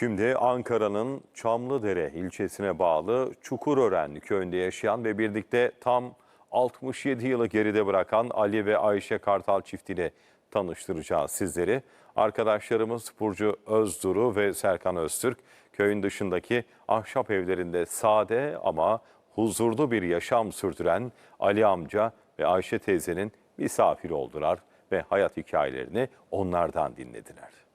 Şimdi Ankara'nın Çamlıdere ilçesine bağlı Çukurören köyünde yaşayan ve birlikte tam 67 yılı geride bırakan Ali ve Ayşe Kartal çiftini tanıştıracağız sizleri. Arkadaşlarımız Burcu Özduru ve Serkan Öztürk köyün dışındaki ahşap evlerinde sade ama huzurlu bir yaşam sürdüren Ali amca ve Ayşe teyzenin misafiri oldular ve hayat hikayelerini onlardan dinlediler.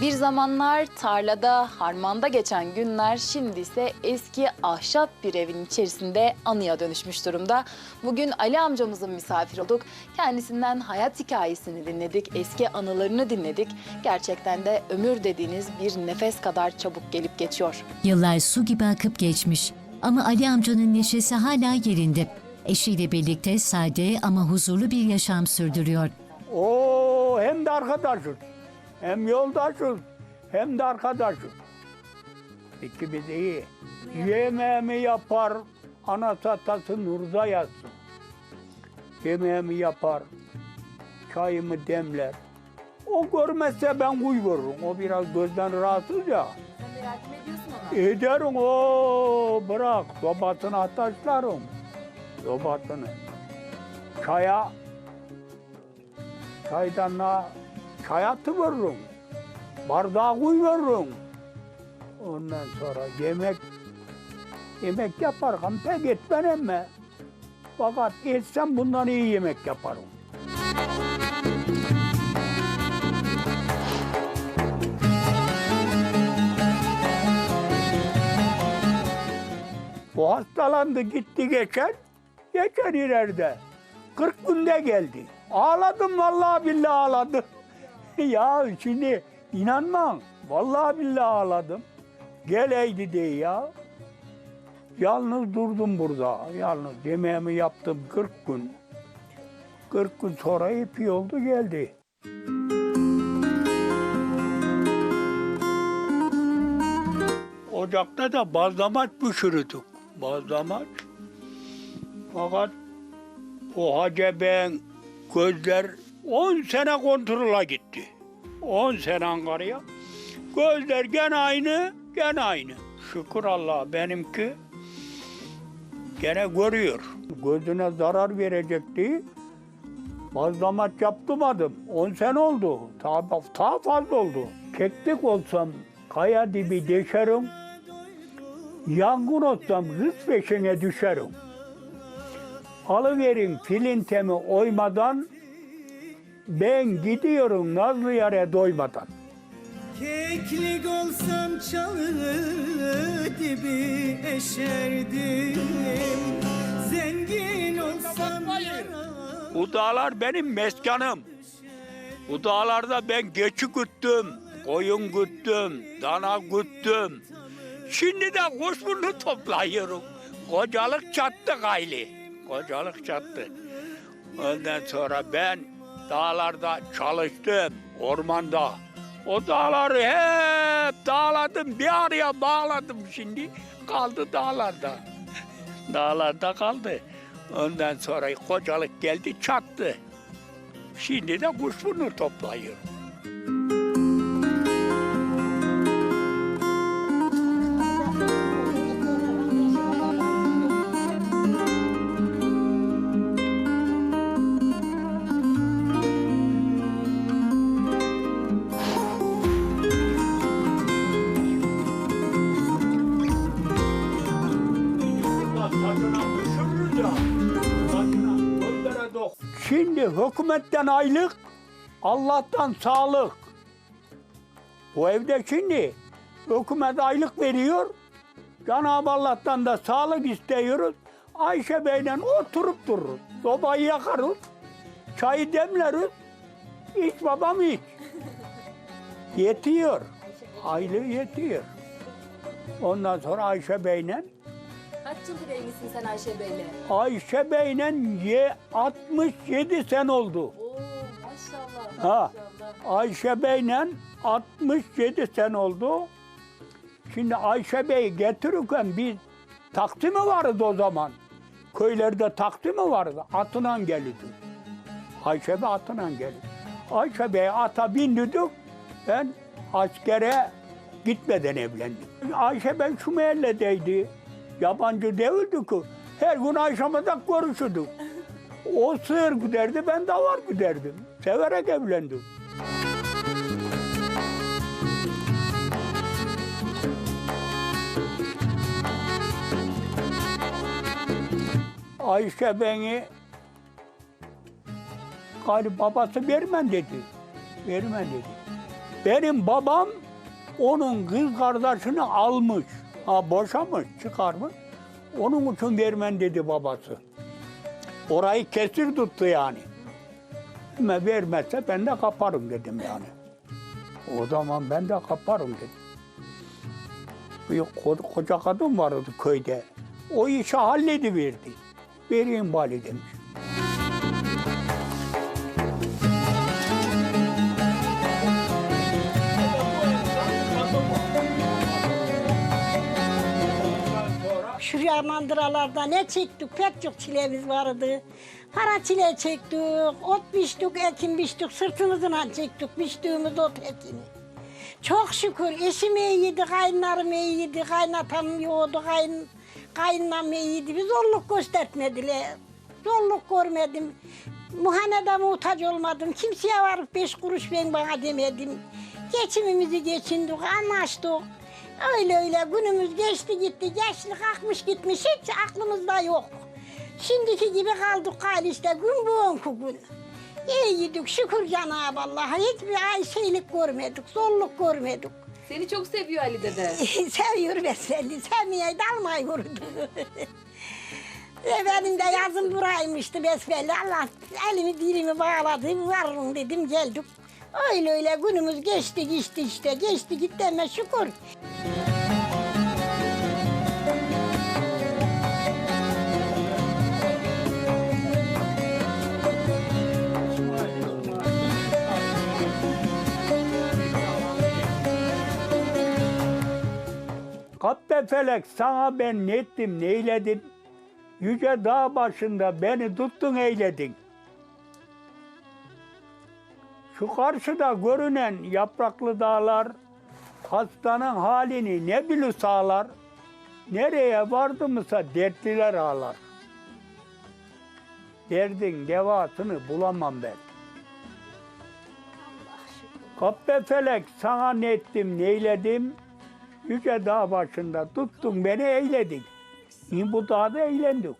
Bir zamanlar tarlada, harmanda geçen günler şimdi ise eski ahşap bir evin içerisinde anıya dönüşmüş durumda. Bugün Ali amcamızın misafir olduk. Kendisinden hayat hikayesini dinledik, eski anılarını dinledik. Gerçekten de ömür dediğiniz bir nefes kadar çabuk gelip geçiyor. Yıllar su gibi akıp geçmiş ama Ali amcanın neşesi hala yerinde. Eşiyle birlikte sade ama huzurlu bir yaşam sürdürüyor. Oo hem de arkadaşız. Hem yoldaşız hem de arkadaşız. İkimiz iyi. Yemeğimi yapar, ana satası nurda yatsın. Yemeğimi yapar, çayımı demler. O görmezse ben veririm. O biraz gözden rahatsız ya. Sen de yardım ediyorsun ona. Ederim o bırak sobatını ataşlarım. Sobatını. Çaya çaydanla çay atıveririm. Bardağı veririm. Ondan sonra yemek yemek yaparım pek etmem emme. Fakat etsem bundan iyi yemek yaparım. Bu hastalandı gitti geçen. Geçen ileride. 40 günde geldi. Ağladım vallahi billahi ağladım. ya şimdi inanmam. Vallahi billahi ağladım. Geleydi diye ya. Yalnız durdum burada. Yalnız yemeğimi yaptım 40 gün. 40 gün sonra ipi oldu geldi. Ocakta da bazlamaç pişirdik. Bazlamaç. Fakat o Hacı Bey'in gözler 10 sene kontrola gitti. 10 sene Ankara'ya. Gözler gene aynı, gene aynı. Şükür Allah benimki gene görüyor. Gözüne zarar verecekti. Bazlamaç yaptırmadım. 10 sene oldu. Daha, daha fazla oldu. Keklik olsam kaya dibi deşerim. Yangın olsam hız peşine düşerim. Alıverin filintemi oymadan, ben gidiyorum nazlı yere doymadan. Keklik olsam çalı dibi eşerdim Zengin olsam Bu dağlar benim meskanım. Bu dağlarda ben geçi güttüm, koyun güttüm, dana güttüm. Şimdi de kuşburnu toplayıyorum. Kocalık çattı gayli. Kocalık çattı. Ondan sonra ben dağlarda çalıştım, ormanda. O dağları hep dağladım, bir araya bağladım şimdi. Kaldı dağlarda. Dağlarda kaldı. Ondan sonra kocalık geldi çattı. Şimdi de kuşburnu toplayıyorum. Şimdi hükümetten aylık, Allah'tan sağlık. Bu evde şimdi hükümet aylık veriyor. Cenab-ı Allah'tan da sağlık istiyoruz. Ayşe Bey'le oturup dururuz. Sobayı yakarız. Çayı demleriz. İç babam iç. Yetiyor. Aylığı yetiyor. Ondan sonra Ayşe Bey'le Kaç yıldır evlisin sen Ayşe Bey'le? Ayşe Bey'le ye 67 sene oldu. Oo Ha. Ayşe Bey'le 67 sene oldu. Şimdi Ayşe Bey'i getirirken bir taksi mi vardı o zaman? Köylerde taksi mi vardı? Atına gelirdi. Ayşe Bey atına gelir. Ayşe Bey ata bindirdik. Ben askere gitmeden evlendim. Ayşe ben şu mahalledeydi. Yabancı değildi ki. Her gün akşamda görüşürdük. O sığır güderdi, ben davar güderdim. Severek evlendim. Ayşe beni galiba babası vermem dedi. Vermem dedi. Benim babam onun kız kardeşini almış. Ha boşamış, çıkarmış. Onun için vermem dedi babası. Orayı kesir tuttu yani. Ama vermezse ben de kaparım dedim yani. O zaman ben de kaparım dedim. Bir ko- koca kadın vardı köyde. O işi hallediverdi. Vereyim bali demiş. Şuraya mandıralarda ne çektik pek çok çilemiz vardı. Para çile çektik, ot biçtik, ekin biçtik, sırtımızdan çektik biçtiğimiz ot ekini. Çok şükür eşim iyiydi, kaynarım iyiydi, kaynatam yoğdu, kayn, kaynanam iyiydi. Bir zorluk göstermediler. Zorluk görmedim. Muhanede muhtaç olmadım. Kimseye varıp beş kuruş ben bana demedim. Geçimimizi geçindik, anlaştık. Öyle öyle günümüz geçti gitti. Gençlik akmış gitmiş hiç aklımızda yok. Şimdiki gibi kaldık hal işte gün bu gün. İyiydik şükür Cenab-ı Allah'a. Hiçbir ay şeylik görmedik, zorluk görmedik. Seni çok seviyor Ali dede. Seviyor besbelli, sevmeye dalmıyordu. E benim de yazım buraymıştı besbelli. Allah elimi dilimi bağladı, varırım dedim geldik. Öyle öyle günümüz geçti geçti işte, geçti gitti ama şükür. Kabbe felek sana ben ne ettim neyledim? Yüce dağ başında beni tuttun eyledin. Şu karşıda görünen yapraklı dağlar, hastanın halini ne bilir sağlar, nereye vardı mısa dertliler ağlar. Derdin devasını bulamam ben. Kabbe felek sana ne ettim neyledim? Yüce dağ başında tuttun beni eyledin. İn bu dağda eğlendik.